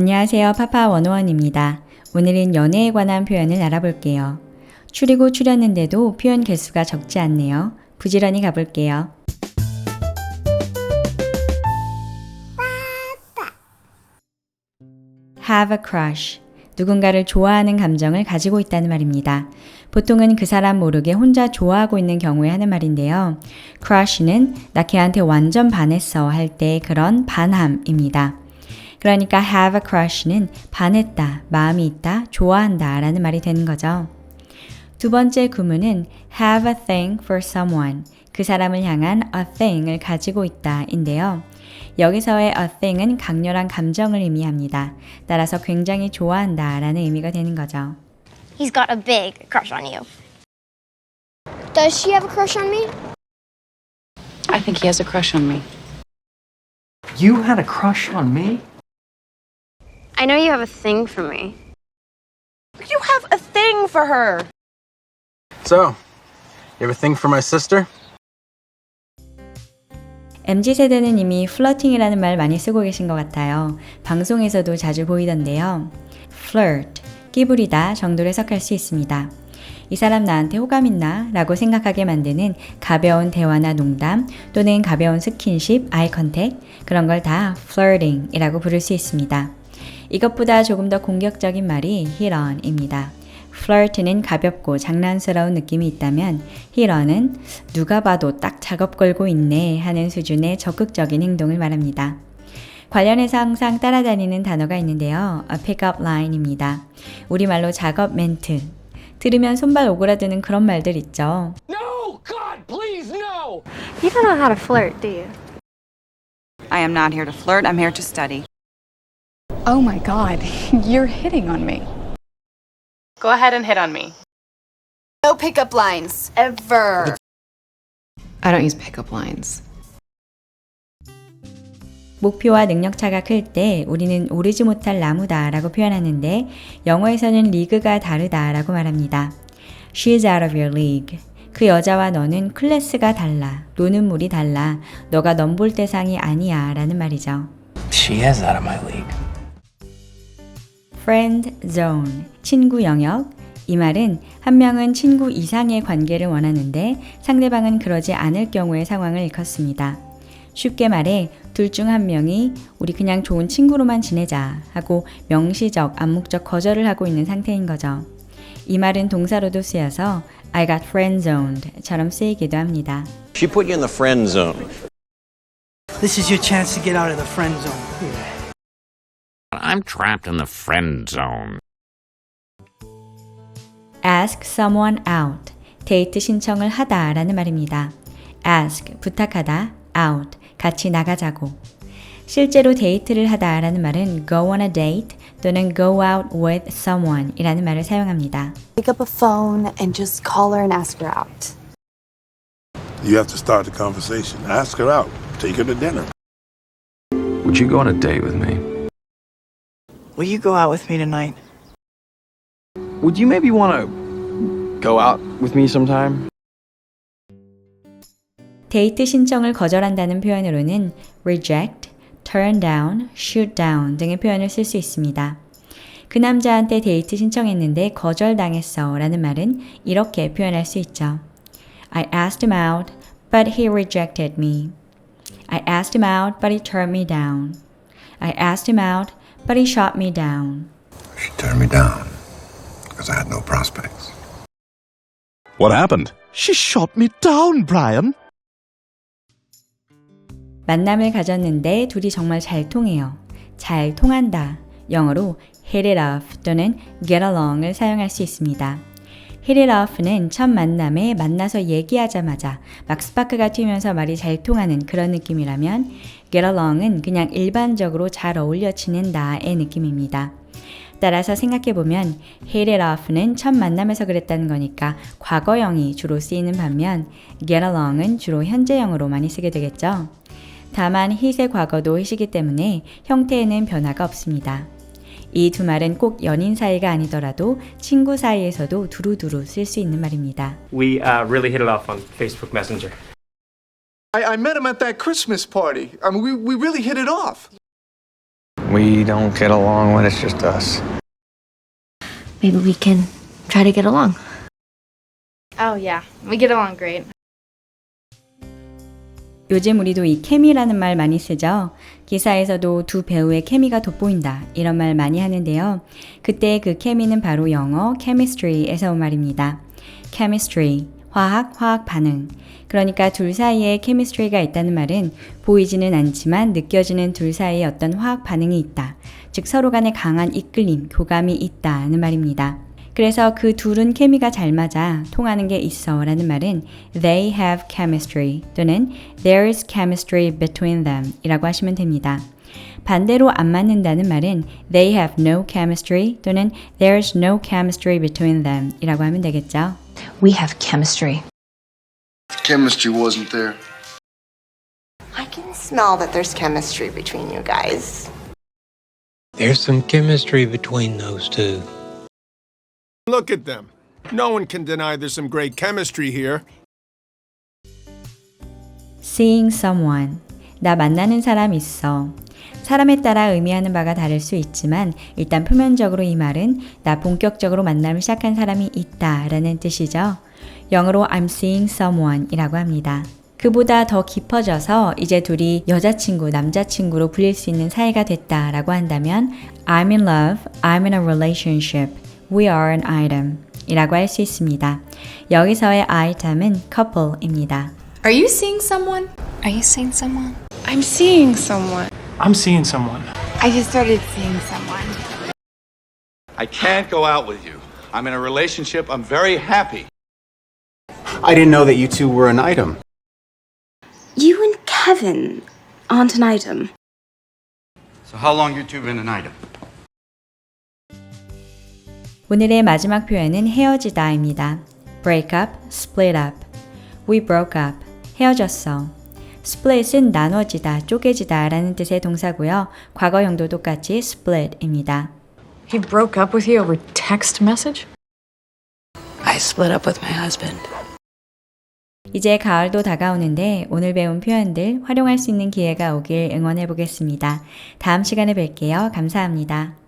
안녕하세요. 파파 원어원입니다. 오늘은 연애에 관한 표현을 알아볼게요. 추리고 추렸는데도 표현 개수가 적지 않네요. 부지런히 가볼게요. have a crush. 누군가를 좋아하는 감정을 가지고 있다는 말입니다. 보통은 그 사람 모르게 혼자 좋아하고 있는 경우에 하는 말인데요. crush는 나 걔한테 완전 반했어 할 때 그런 반함입니다. 그러니까 have a crush는 반했다, 마음이 있다, 좋아한다 라는 말이 되는 거죠. 두 번째 구문은 have a thing for someone. 그 사람을 향한 a thing을 가지고 있다 인데요. 여기서의 a thing은 강렬한 감정을 의미합니다. 따라서 굉장히 좋아한다 라는 의미가 되는 거죠. He's got a big crush on you. Does she have a crush on me? I think he has a crush on me. You had a crush on me? I know you have a thing for me. You have a thing for her. So, you have a thing for my sister? MZ세대는 이미 플러팅이라는 말 많이 쓰고 계신 것 같아요. 방송에서도 자주 보이던데요. flirt, 끼부리다 정도로 해석할 수 있습니다. 이 사람 나한테 호감 있나? 라고 생각하게 만드는 가벼운 대화나 농담 또는 가벼운 스킨십, 아이 컨택 그런 걸 다 flirting 이라고 부를 수 있습니다. 이것보다 조금 더 공격적인 말이 hit on입니다. flirt는 가볍고 장난스러운 느낌이 있다면 hit on은 누가 봐도 딱 작업 걸고 있네 하는 수준의 적극적인 행동을 말합니다. 관련해서 항상 따라다니는 단어가 있는데요. a pick-up line입니다. 우리말로 작업 멘트. 들으면 손발 오그라드는 그런 말들 있죠. No! God, please, no! You don't know how to flirt, do you? I am not here to flirt, I'm here to study. Oh my god, you're hitting on me. Go ahead and hit on me. No pickup lines, ever. I don't use pickup lines. 목표와 능력차가 클 때 우리는 오르지 못할 나무다 라고 표현하는데 영어에서는 리그가 다르다 라고 말합니다. She's out of your league. 그 여자와 너는 클래스가 달라. 노는 물이 달라. 너가 넘볼 대상이 아니야 라는 말이죠. She is out of my league. Friend zone, 친구 영역. 이 말은 한 명은 친구 이상의 관계를 원하는데 상대방은 그러지 않을 경우의 상황을 일컫습니다. 쉽게 말해 둘 중 한 명이 우리 그냥 좋은 친구로만 지내자 하고 명시적, 암묵적 거절을 하고 있는 상태인 거죠. 이 말은 동사로도 쓰여서 I got friend zoned처럼 쓰이기도 합니다. She put you in the friend zone. This is your chance to get out of the friend zone. I'm trapped in the friend zone. ask someone out, 데이트 신청을 하다 라는 말입니다. ask, 부탁하다, out, 같이 나가자고. 실제로 데이트를 하다 라는 말은 go on a date 또는 go out with someone 이라는 말을 사용합니다. Pick up a phone and just call her and ask her out. You have to start the conversation. Ask her out. Take her to dinner. Would you go on a date with me? Will you go out with me tonight? Would you maybe want to go out with me sometime? 데이트 신청을 거절한다는 표현으로는 reject, turn down, shoot down 등의 표현을 쓸 수 있습니다. 그 남자한테 데이트 신청했는데 거절당했어 라는 말은 이렇게 표현할 수 있죠. I asked him out, but he rejected me. I asked him out, but he turned me down. I asked him out, but he shot me down. She turned me down because I had no prospects. What happened? She shot me down, Brian. 만남을 가졌는데 둘이 정말 잘 통해요. 잘 통한다. 영어로 hit it off 또는 get along을 사용할 수 있습니다. hit it off는 첫 만남에 만나서 얘기하자마자 막 스파크가 튀면서 말이 잘 통하는 그런 느낌이라면 get along은 그냥 일반적으로 잘 어울려 지낸다의 느낌입니다. 따라서 생각해보면 hit it off는 첫 만남에서 그랬다는 거니까 과거형이 주로 쓰이는 반면 get along은 주로 현재형으로 많이 쓰게 되겠죠. 다만 hit의 과거도 hit이기 때문에 형태에는 변화가 없습니다. 이 두 말은 꼭 연인 사이가 아니더라도 친구 사이에서도 두루두루 쓸 수 있는 말입니다. We uh, really hit it off on Facebook Messenger. I, I met him at that Christmas party. I mean, we, we really hit it off. We don't get along when it's just us. Maybe we can try to get along. Oh, yeah. We get along great. 요즘 우리도 이 케미라는 말 많이 쓰죠. 기사에서도 두 배우의 케미가 돋보인다 이런 말 많이 하는데요. 그때 그 케미는 바로 영어 chemistry에서 온 말입니다. chemistry 화학, 화학 반응. 그러니까 둘 사이에 chemistry가 있다는 말은 보이지는 않지만 느껴지는 둘 사이에 어떤 화학 반응이 있다. 즉 서로 간에 강한 이끌림, 교감이 있다는 말입니다. 그래서 그 둘은 케미가 잘 맞아 통하는 게 있어 라는 말은 they have chemistry 또는 there is chemistry between them 이라고 하시면 됩니다. 반대로 안 맞는다는 말은 they have no chemistry 또는 there's no chemistry between them 이라고 하면 되겠죠. We have chemistry. Chemistry wasn't there. I can smell that there's chemistry between you guys. There's some chemistry between those two. Look at them. No one can deny there's some great chemistry here. seeing someone 나 만나는 사람 있어. 사람에 따라 의미하는 바가 다를 수 있지만 일단 표면적으로 이 말은 나 본격적으로 만남을 시작한 사람이 있다 라는 뜻이죠. 영어로 I'm seeing someone 이라고 합니다. 그보다 더 깊어져서 이제 둘이 여자친구, 남자친구로 불릴 수 있는 사이가 됐다 라고 한다면 I'm in love, I'm in a relationship, we are an item 이라고 할 수 있습니다. 여기서의 item은 couple입니다. Are you seeing someone? Are you seeing someone? I'm seeing someone. I'm seeing someone. I just started seeing someone. I can't go out with you. I'm in a relationship. I'm very happy. I didn't know that you two were an item. You and Kevin aren't an item. So how long you two been an item? 오늘의 마지막 표현은 헤어지다입니다. break up, split up. We broke up. 헤어졌어. Split은 나눠지다, 쪼개지다 라는 뜻의 동사고요. 과거형도 똑같이 split입니다. He broke up with you over text message? I split up with my husband. 이제 가을도 다가오는데 오늘 배운 표현들 활용할 수 있는 기회가 오길 응원해 보겠습니다. 다음 시간에 뵐게요. 감사합니다.